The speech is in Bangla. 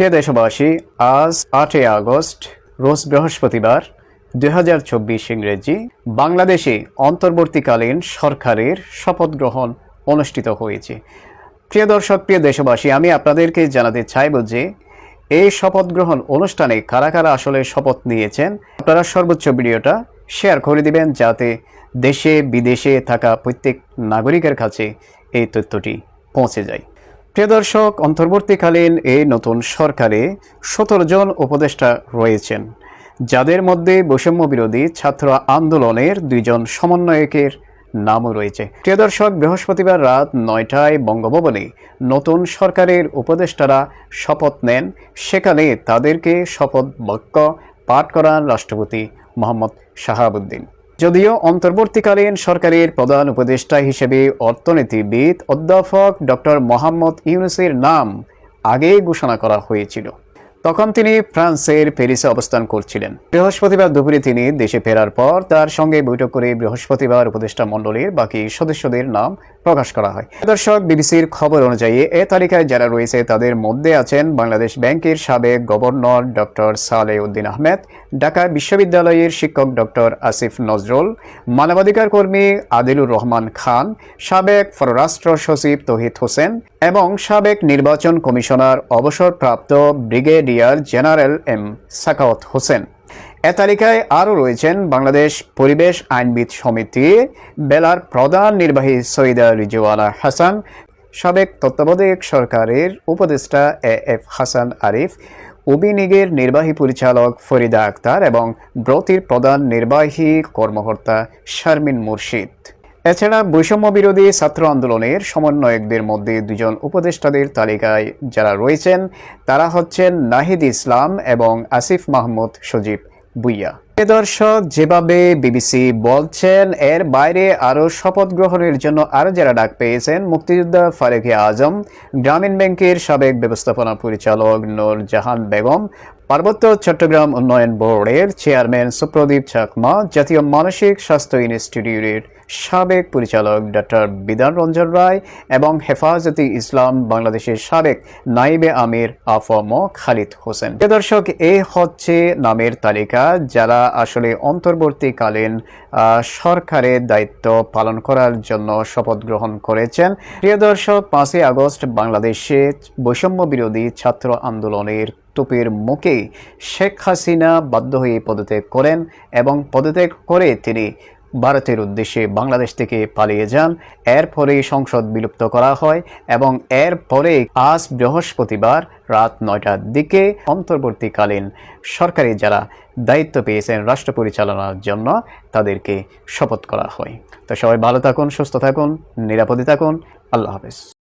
প্রিয় দেশবাসী, আজ আটই আগস্ট, রোজ বৃহস্পতিবার, দুই হাজার চব্বিশ ইংরেজি, বাংলাদেশে অন্তর্বর্তীকালীন সরকারের শপথ গ্রহণ অনুষ্ঠিত হয়েছে। প্রিয় দর্শক, প্রিয় দেশবাসী, আমি আপনাদেরকে জানাতে চাইব যে, এই শপথ গ্রহণ অনুষ্ঠানে কারা কারা আসলে শপথ নিয়েছেন, আপনারা সর্বোচ্চ ভিডিওটা শেয়ার করে দিবেন যাতে দেশে, বিদেশে থাকা প্রত্যেক নাগরিকের কাছে এই তথ্যটি পৌঁছে যায়। প্রিয় দর্শক, অন্তর্বর্তীকালীন এই নতুন সরকারে সতেরো জন উপদেষ্টা রয়েছেন, যাদের মধ্যে বৈষম্য বিরোধী ছাত্র আন্দোলনের দুইজন সমন্বয়কের নামও রয়েছে। প্রিয় দর্শক, বৃহস্পতিবার রাত নয়টায় বঙ্গভবনে নতুন সরকারের উপদেষ্টারা শপথ নেন। সেখানে তাদেরকে শপথ বাক্য পাঠ করান রাষ্ট্রপতি মোহাম্মদ শাহাবুদ্দিন। যদিও অন্তর্বর্তীকালীন সরকারের প্রধান উপদেষ্টা হিসেবে অর্থনীতিবিদ অধ্যাপক ডক্টর মোহাম্মদ ইউনুসের নাম আগেই ঘোষণা করা হয়েছিল। তখন তিনি ফ্রান্সের প্যারিসে অবস্থান করছিলেন। বৃহস্পতিবার দুপুরে তিনি দেশে ফেরার পর তার সঙ্গে বৈঠক করে বৃহস্পতিবার উপদেষ্টা মণ্ডলীর বাকি সদস্যদের নাম প্রকাশ করা হয়। দর্শক, বিবিসির খবর অনুযায়ী এ তালিকায় যারা রয়েছে তাদের মধ্যে আছেন বাংলাদেশ ব্যাংকের সাবেক গভর্নর ডক্টর সালে উদ্দিন আহমেদ, ঢাকা বিশ্ববিদ্যালয়ের শিক্ষক ডক্টর আসিফ নজরুল, মানবাধিকার কর্মী আদিলুর রহমান খান, সাবেক পররাষ্ট্র সচিব তহিদ হোসেন এবং সাবেক নির্বাচন কমিশনার অবসরপ্রাপ্ত brigadier general M Sakhawat Hossain. এ তালিকায় আরও রয়েছেন বাংলাদেশ পরিবেশ আইনবিদ সমিতি, বেলার প্রধান নির্বাহী সৈয়দা রিজওয়ানা হাসান, সাবেক তত্ত্বাবধায়ক সরকারের উপদেষ্টা এ এফ হাসান আরিফ উবিনিগের নির্বাহী পরিচালক ফরিদা আক্তার এবং ব্রতির প্রধান নির্বাহী কর্মকর্তা শারমিন মুর্শিদ। এছাড়া বৈষম্য বিরোধী ছাত্র আন্দোলনের সমন্বয়কদের মধ্যে দুজন উপদেষ্টাদের তালিকায় যারা রয়েছেন, তারা হচ্ছেন নাহিদ ইসলাম এবং আসিফ মাহমুদ সজীব। বুইয়া এ দর্শক যেভাবে বিবিসি বলছেন, এর বাইরে আরও শপথ গ্রহণের জন্য আরও যারা ডাক পেয়েছেন, মুক্তিযোদ্ধা ফারেকে আজম, গ্রামীণ ব্যাংকের সাবেক ব্যবস্থাপনা পরিচালক নূর জাহান বেগম, পার্বত্য চট্টগ্রাম উন্নয়ন বোর্ডের চেয়ারম্যান সুপ্রদীপ চাকমা, জাতীয় মানসিক স্বাস্থ্য ইনস্টিটিউটের সাবেক পরিচালক ডক্টর বিধান রঞ্জন রায় এবং হেফাজতে ইসলাম বাংলাদেশের সাবেক নাইবে আমির আফম খালিদ হোসেন। দর্শক, এ হচ্ছে নামের তালিকা। যারা আসলে অন্তর্বর্তীকালীন সরকারের দায়িত্ব পালন করার জন্য শপথ গ্রহণ করেছেন। প্রিয় দর্শক, পাঁচই আগস্ট বাংলাদেশে বৈষম্য বিরোধী ছাত্র আন্দোলনের তোপের মুখে শেখ হাসিনা বাধ্য হয়ে পদত্যাগ করেন এবং পদত্যাগ করে তিনি ভারতের উদ্দেশ্যে বাংলাদেশ থেকে পালিয়ে যান। এর এরপরে সংসদ বিলুপ্ত করা হয় এবং এরপরে আজ বৃহস্পতিবার রাত নয়টার দিকে অন্তর্বর্তীকালীন সরকারি যারা দায়িত্ব পেয়েছেন রাষ্ট্র পরিচালনার জন্য তাদেরকে শপথ করা হয়। তো সবাই ভালো থাকুন, সুস্থ থাকুন, নিরাপদে থাকুন। আল্লাহ হাফেজ।